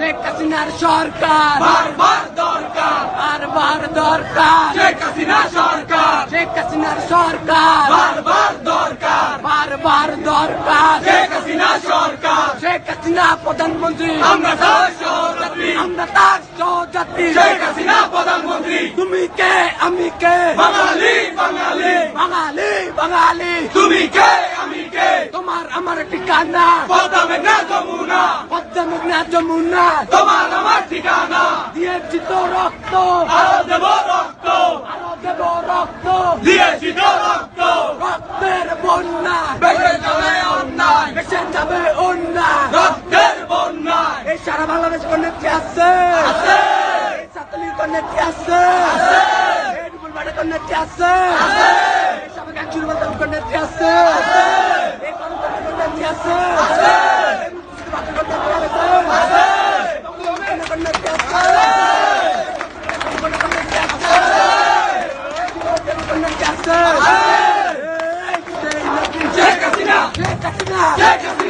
শেখ হাসিনার সরকার। বারবার দরকার। বারবার দরকার। শেখ হাসিনা সরকার। শেখ হাসিনার সরকার। বারবার দরকার। বারবার দরকার। শেখ হাসিনা সরকার। শেখ হাসিনা প্রধানমন্ত্রী। আমরা তার সহযাত্রী। আমরা তার সহযাত্রী। শেখ হাসিনা প্রধানমন্ত্রী। তুমি কে? আমি কে? বাঙালি বাঙালি। বাঙালি বাঙালি। তুমি কে? আমি কে? তোমার আমার ঠিকানা। পদ্মা মেঘনা যমুনা। পদ্মা মেঘনা তোমার আমার ঠিকানা। দিয়েছি তো রক্ত। আরও দেব রক্ত। আরও দেব রক্ত। দিয়েছি তো রক্ত। রক্তের বন্যা। বেড়ে যাবে অন্যায়। বেসে যাবে অন্যায়। রক্তের বন্যায়। এই সারা বাংলাদেশ কোন নেত্রী আছে। সাতলির কোন নেত্রী আছে। এই কোন নেত্রী আছে। এই সাবেক আঞ্চলিক বাজার কোন আছে। এই আছে। Jacob! Jacob!